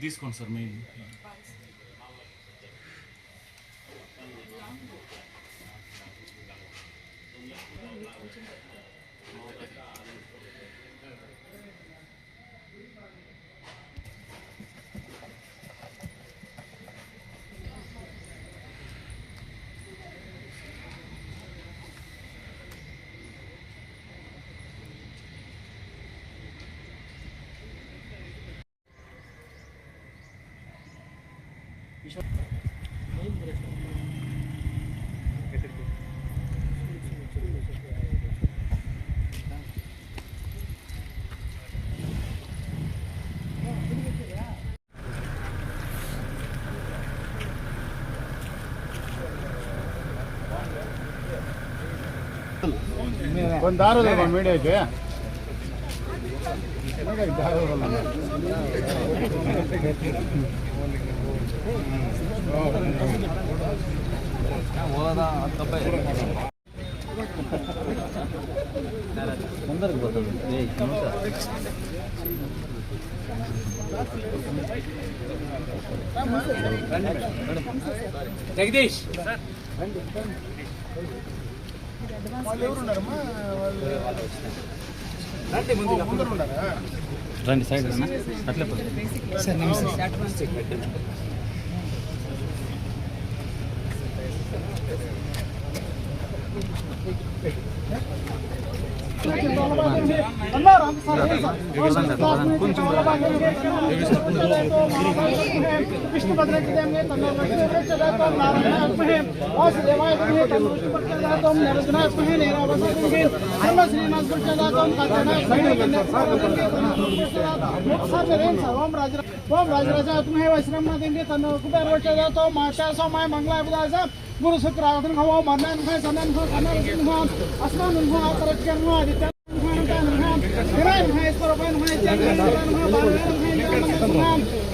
తీసుకోండి సార్ మీ ಒಂದು ದಾರ ಮೀಡಿಯಾಕ್ಕೆ ಮೀಡಿಯಾಕ್ಕೆ ದಾರ ముందరకు పోతుంది. జగదీష్ రండి సైడ్ అన్న. అట్లే పోతుంది ఓం రాజరాజాత్మహే వైశ్రమదేంద్రి తన కుబేరవచదాతో మాషాసో మంగళాభిదాస గురు శుక్రావతన్ హవో మన్నన్ హై సన్నన్ హో కన్నన్ సింహ అస్మాన్ హో ఆతరక్షన్ హో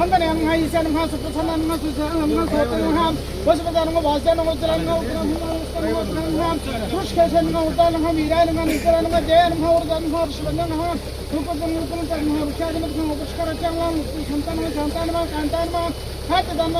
స్వరూపన్ హై చంద్రన్ హై బాలన్ హై వాసన హై ఉత్తరన్ హై ఉత్తరన్ హై ఉత్తరన్ హై పుష్కషన్ హై ఉత్తరన్ హై వీరాన్ సంతాన సంతాన కాంతాన సత్తాన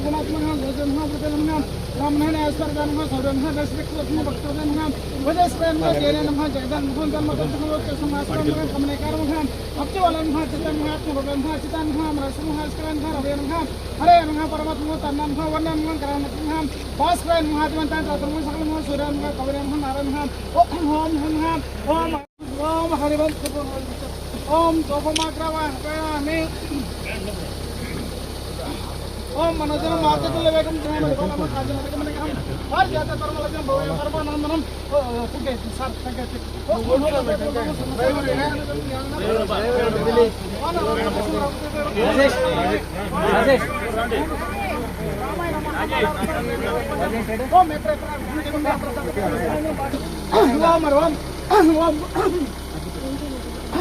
గుణాత్మక హై బ్రాహ్మణన్ హై స్వర్గన్ హై సౌరన్ హై దశవిక్రతన్ హై భక్తదన్ హై వజస్ప్రేమ హై జయనన్ హై జగదన్ హై జన్మ కంఠం హై సమాస్కరన్ హై కమనేకారం హై అప్తివలన్ హై చిత్తన్ హై ఆత్మభగన్ హై చిత్తన్ హై రసన్ హై స్కరన్ హై రవేన్ హై హరే హై పరమాత్మ తన్నన్ హై వర్ణన్ హై కరణన్ హై భాస్కరన్ హై ఆత్మంతాన్ రత్నం హై సకలం హై సూర్యన్ హై కవరన్ హై నారాయణ హై ఓం ఓం హం హై ఓం ఓం Oh, mana jangan mati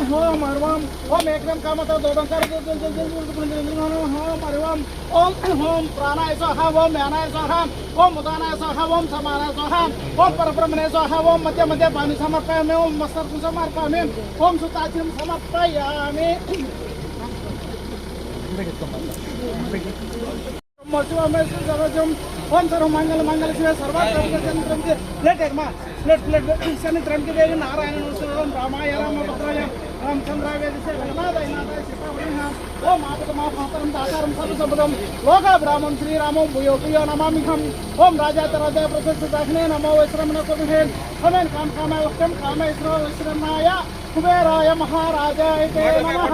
होम अर्वम ओम एकदम काम ओम होम प्राणाय स्वाहा ओम ज्ञानाय स्वाहा ओम उदानाय स्वाहा ओम समानाय स्वाहा ओम मध्य मध्य पानी समर्पयामि ओम मस्तक समर्पयामि ओम सुताचिम समर्पयामि ओम सर्व मंगल मंगल शिव सर्वात्म लेट एक माँ लेट शनि त्रम देवी नारायण रामाय राम भद्राय సీతావరణ శ్రీరామం భూయో భూయో నమామిహం ఓం రాజాతరాజా ప్రశస్త దాఖనే నమో వైశ్రమణ కుబే హమేన్ కామ కామాయ వక్తం కామేశ్వర విశ్రమాయ కుబేరాయ మహారాజాయ నమః.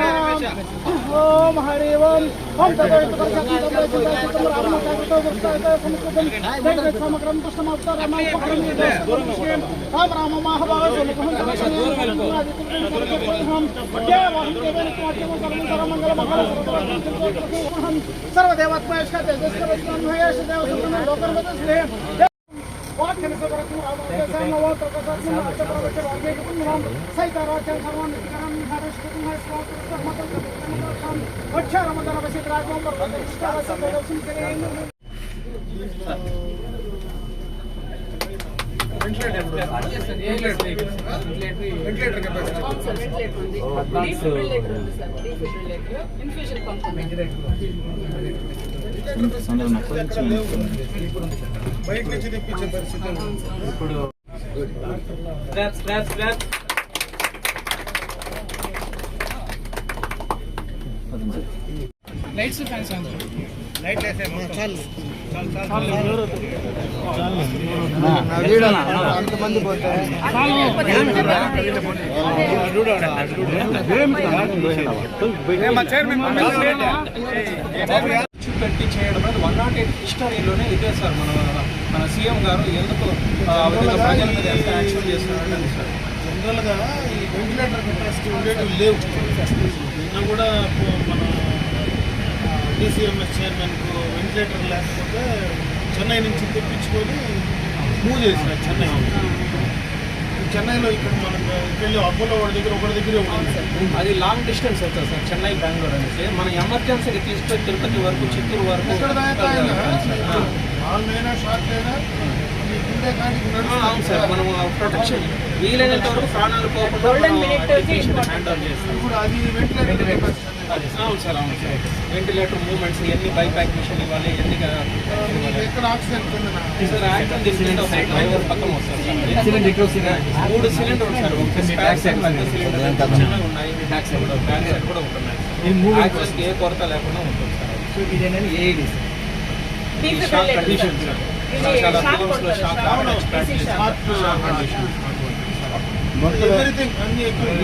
ఓం హరి ఓం ఓం తదోయిత పరిషత్తం రామ కాకతో గుప్తాయ సంస్కృతం జగత్ సమగ్రం కృష్ణమాప్త రమాయ పక్రం విదేశం రామ రామ మహాభావ సులభం సర్వదేవాత్మేశ్వర తేజస్కర మహేష్ దేవ సుబ్రహ్మణ్య లోకర్వత శ్రీ సైతారాజ్యం వెంటిలేటర్ కెపాసిటీ అవును సార్ వెంటిలేటర్ ఉంది డీఫిబ్రిలేటర్ ఉంది సార్ డీఫిబ్రిలేటర్ ఇన్ఫ్యూజన్ పంప్ ఉంది అందరూ నాకు కొంచెం బయట నుంచి తెప్పించే పరిస్థితి ఇప్పుడు స్ట్రాప్ స్ట్రాప్ స్ట్రాప్ పదండి. లైట్స్ ఫ్యాన్స్ ఆన్ లైట్ వేసే చాలు అంతమంది పోతే ఖర్చు పెట్టి చేయడం అనేది వన్ నాట్ ఎయిట్ హిస్టరీలోనే ఇదే సార్ మన మన సీఎం గారు ఎందుకు ప్రజల మీద ఎంత యాక్షన్ చేస్తున్నారంటే సార్. జనరల్గా ఈ వెంటిలేటర్ కెపాసిటీ ఉండేటివి లేవు. నిన్న కూడా మన డిసిఎంఎస్ చైర్మన్కు వెంటిలేటర్ లేకపోతే చెన్నై నుంచి తెప్పించుకొని మూవ్ చేసిన చెన్నై. చెన్నైలో ఇక్కడ మనకు వెళ్ళి అపోలో వాడి దగ్గర ఒకటి దగ్గరే అది లాంగ్ డిస్టెన్స్ అవుతుంది సార్ చెన్నై బెంగళూరు అనేసి. మనం ఎమర్జెన్సీకి తీసుకొని తిరుపతి వరకు చిత్తూరు వరకు ఎక్కడ దాకా అయినా ఆ. లాంగ్ అయినా షార్ట్ అయినా ఈ గుండె కాడికి ఆ, అవును సార్ మనం ప్రొటెక్షన్ వీలైనంత వరకు ప్రాణాలు పోకుండా. అవును సార్ అవును సార్. వెంటిలేటర్ మూవ్మెంట్స్ ఎన్ని బైపాక్ మిషన్ ఇవ్వాలి ఎన్ని సార్ దిస్ ఒక డ్రైవర్ పక్కన వస్తారు సార్? మూడు సిలిండర్ సార్. సిలిండర్ ఉన్నాయి. బ్యాక్ సైడ్ కూడా బ్యాక్ సైడ్ కూడా ఉంటున్నాయి ఏ కొరత లేకుండా ఉంటుంది సార్. ఈ షాక్ కండిషన్ సార్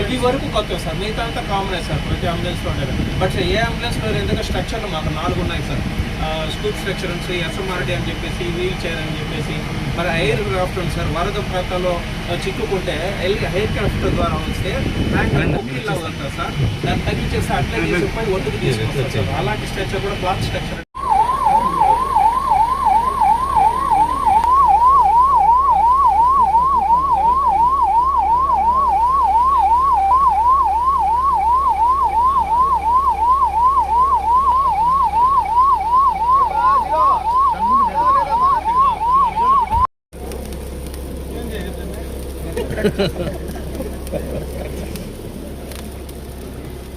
ఇది వరకు కొత్త సార్ మిగతా అంతా కామనే సార్ ప్రతి అంబులెన్స్లో ఉండేది బట్ ఏ అంబులెన్స్లో ఎందుకంటే స్ట్రక్చర్లు మాకు నాలుగు ఉన్నాయి సార్ స్కూప్ స్ట్రక్చర్ ఉంది ఎస్ఎంఆర్డి అని చెప్పేసి వీల్ చైర్ అని చెప్పేసి మరి ఎయిర్ క్రాఫ్ట్ ఉంది సార్ వరద ప్రాంతాల్లో చిక్కుకుంటే ఎయిర్ క్రాఫ్ట్ ద్వారా వస్తే ఉంటుంది సార్. దాన్ని తగ్గించేసి అట్లా తీసుకుపోయి ఒడ్డుకు తీసుకొస్తారు సార్. అలాంటి స్ట్రక్చర్ కూడా క్లాత్ స్ట్రక్చర్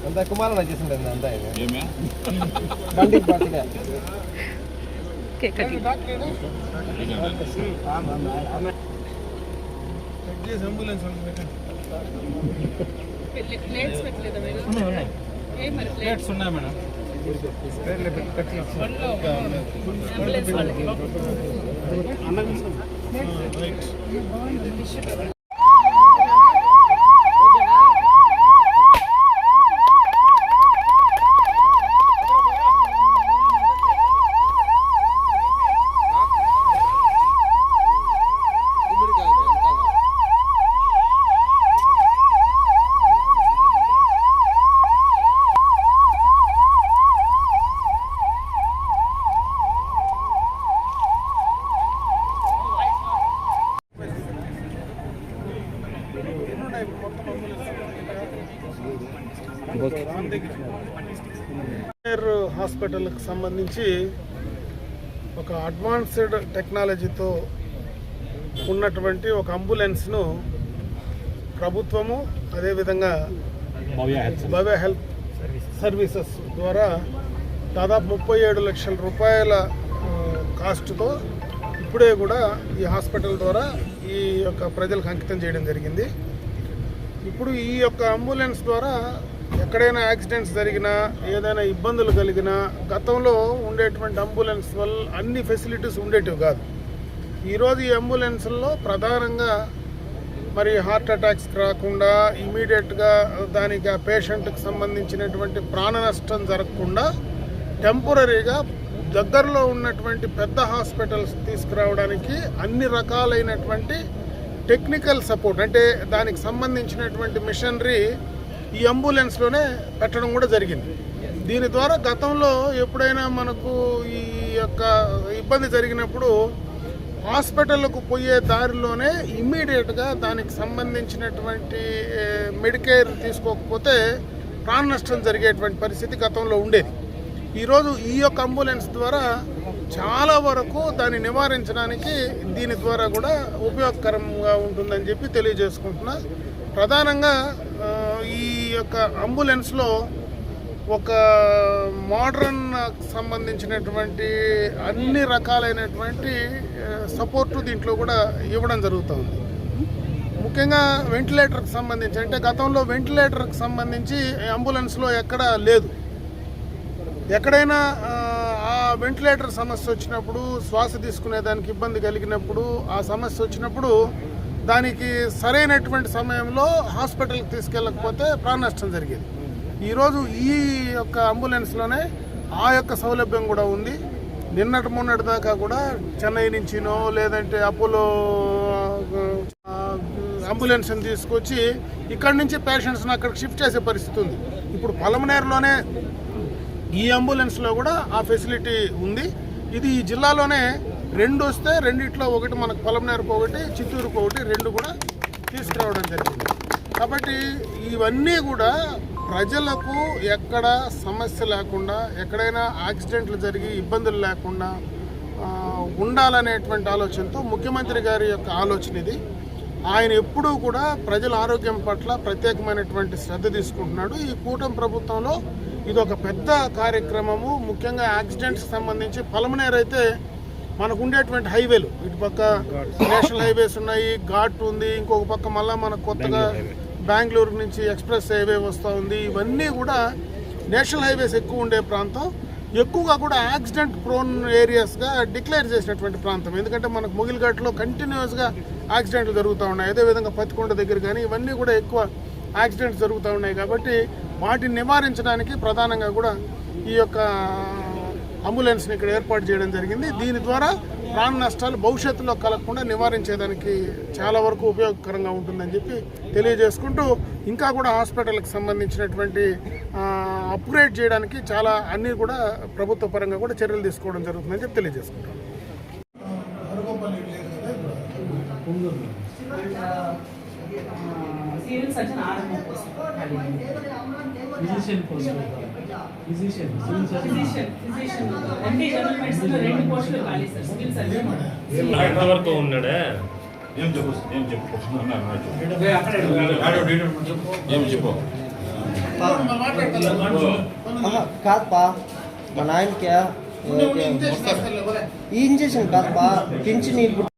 అంత కుమారణ చేసిండే అంతా బండికి పట్టుగా కేక్ కటింగ్ అంబులెన్స్ ప్లేట్స్ పెట్టలేదా మీరు ఏ మరి ప్లేట్స్ ఉన్నాయి మేడం అంబులెన్స్ హాస్పిటల్కి సంబంధించి ఒక అడ్వాన్స్డ్ టెక్నాలజీతో ఉన్నటువంటి ఒక అంబులెన్స్ను ప్రభుత్వము అదేవిధంగా భవ్య హెల్త్ సర్వీసెస్. ద్వారా దాదాపు ముప్పై ఏడు లక్షల రూపాయల కాస్ట్తో ఇప్పుడే కూడా ఈ హాస్పిటల్ ద్వారా ఈ యొక్క ప్రజలకు అంకితం చేయడం జరిగింది. ఇప్పుడు ఈ యొక్క అంబులెన్స్ ద్వారా ఎక్కడైనా యాక్సిడెంట్స్ జరిగినా ఏదైనా ఇబ్బందులు కలిగినా గతంలో ఉండేటువంటి అంబులెన్స్ వల్ల అన్ని ఫెసిలిటీస్ ఉండేటివి కాదు. ఈరోజు ఈ అంబులెన్స్లో ప్రధానంగా మరి హార్ట్ అటాక్స్ రాకుండా ఇమీడియట్గా దానికి ఆ పేషెంట్కి సంబంధించినటువంటి ప్రాణ నష్టం జరగకుండా టెంపరీగా దగ్గరలో ఉన్నటువంటి పెద్ద హాస్పిటల్స్ తీసుకురావడానికి అన్ని రకాలైనటువంటి టెక్నికల్ సపోర్ట్ అంటే దానికి సంబంధించినటువంటి మిషనరీ ఈ అంబులెన్స్లోనే పెట్టడం కూడా జరిగింది. దీని ద్వారా గతంలో ఎప్పుడైనా మనకు ఈ యొక్క ఇబ్బంది జరిగినప్పుడు హాస్పిటల్కు పోయే దారిలోనే ఇమ్మీడియట్గా దానికి సంబంధించినటువంటి మెడికేర్ తీసుకోకపోతే ప్రాణ నష్టం జరిగేటువంటి పరిస్థితి గతంలో ఉండేది. ఈరోజు ఈ యొక్క అంబులెన్స్ ద్వారా చాలా వరకు దాన్ని నివారించడానికి దీని ద్వారా కూడా ఉపయోగకరంగా ఉంటుందని చెప్పి తెలియజేసుకుంటున్నా. ప్రధానంగా ఈ యొక్క అంబులెన్స్లో ఒక మోడర్న్ సంబంధించినటువంటి అన్ని రకాలైనటువంటి సపోర్టు దీంట్లో కూడా ఇవ్వడం జరుగుతుంది. ముఖ్యంగా వెంటిలేటర్కి సంబంధించి అంటే గతంలో వెంటిలేటర్కి సంబంధించి అంబులెన్స్లో ఎక్కడా లేదు. ఎక్కడైనా ఆ, ఆ వెంటిలేటర్ సమస్య వచ్చినప్పుడు శ్వాస తీసుకునేదానికి ఇబ్బంది కలిగినప్పుడు ఆ సమస్య వచ్చినప్పుడు దానికి సరైనటువంటి సమయంలో హాస్పిటల్కి తీసుకెళ్ళకపోతే ప్రాణ నష్టం జరిగేది. ఈరోజు ఈ యొక్క అంబులెన్స్లోనే ఆ యొక్క సౌలభ్యం కూడా ఉంది. నిన్నటి మొన్నటి దాకా కూడా చెన్నై నుంచినో లేదంటే అపోలో అంబులెన్స్ని తీసుకొచ్చి ఇక్కడి నుంచి పేషెంట్స్ని అక్కడికి షిఫ్ట్ చేసే పరిస్థితి ఉంది. ఇప్పుడు పలమనేరులోనే ఈ అంబులెన్స్లో కూడా ఆ ఫెసిలిటీ ఉంది. ఇది ఈ జిల్లాలోనే రెండు వస్తే రెండిట్లో ఒకటి మనకు పొలంనేరుకు ఒకటి చిత్తూరుకు ఒకటి రెండు కూడా తీసుకురావడం జరిగింది. కాబట్టి ఇవన్నీ కూడా ప్రజలకు ఎక్కడ సమస్య లేకుండా ఎక్కడైనా యాక్సిడెంట్లు జరిగి ఇబ్బందులు లేకుండా ఉండాలనేటువంటి ఆలోచనతో ముఖ్యమంత్రి గారి యొక్క ఆలోచన ఇది. ఆయన ఎప్పుడూ కూడా ప్రజల ఆరోగ్యం పట్ల ప్రత్యేకమైనటువంటి శ్రద్ధ తీసుకుంటున్నాడు. ఈ కూటమి ప్రభుత్వంలో ఇది ఒక పెద్ద కార్యక్రమము. ముఖ్యంగా యాక్సిడెంట్స్ సంబంధించి పలమనేరైతే అయితే మనకు ఉండేటువంటి హైవేలు. ఇటు పక్క నేషనల్ హైవేస్ ఉన్నాయి ఘాట్ ఉంది ఇంకొక పక్క మళ్ళా మనకు కొత్తగా బెంగళూరు నుంచి ఎక్స్ప్రెస్ హైవే వస్తూ ఉంది. ఇవన్నీ కూడా నేషనల్ హైవేస్ ఎక్కువ ఉండే ప్రాంతం. ఎక్కువగా కూడా యాక్సిడెంట్ ప్రోన్ ఏరియాస్గా డిక్లేర్ చేసినటువంటి ప్రాంతం. ఎందుకంటే మనకు ముగిల్ఘాట్లో కంటిన్యూస్గా యాక్సిడెంట్లు జరుగుతూ ఉన్నాయి. అదేవిధంగా పత్తికొండ దగ్గర కానీ ఇవన్నీ కూడా ఎక్కువ యాక్సిడెంట్స్ జరుగుతూ ఉన్నాయి కాబట్టి వాటిని నివారించడానికి ప్రధానంగా కూడా ఈ యొక్క అంబులెన్స్ని ఇక్కడ ఏర్పాటు చేయడం జరిగింది. దీని ద్వారా ప్రాణ నష్టాలు భవిష్యత్తులో కలగకుండా నివారించేదానికి చాలా వరకు ఉపయోగకరంగా ఉంటుందని చెప్పి తెలియజేసుకుంటూ ఇంకా కూడా హాస్పిటల్కి సంబంధించినటువంటి అప్గ్రేడ్ చేయడానికి చాలా అన్నీ కూడా ప్రభుత్వ పరంగా కూడా చర్యలు తీసుకోవడం జరుగుతుందని చెప్పి తెలియజేసుకుంటాం. సివిల్ సర్జన్ ఆర్ఎంఓ కోసం. Physician post physician civil surgeon physician physician MD general మెడిసిన్లో రెండు పోస్టులు ఖాళీ సార్ సివిల్ సర్జన్ డాక్టర్ వరకు ఉన్నాడే? ఏం చెప్పు ఏం చెప్పు? ఏం చెప్పు? కాదుపా మా నాయనకి ఈ ఇంజక్షన్ కాదుపా పింఛన్ ఇప్పుడు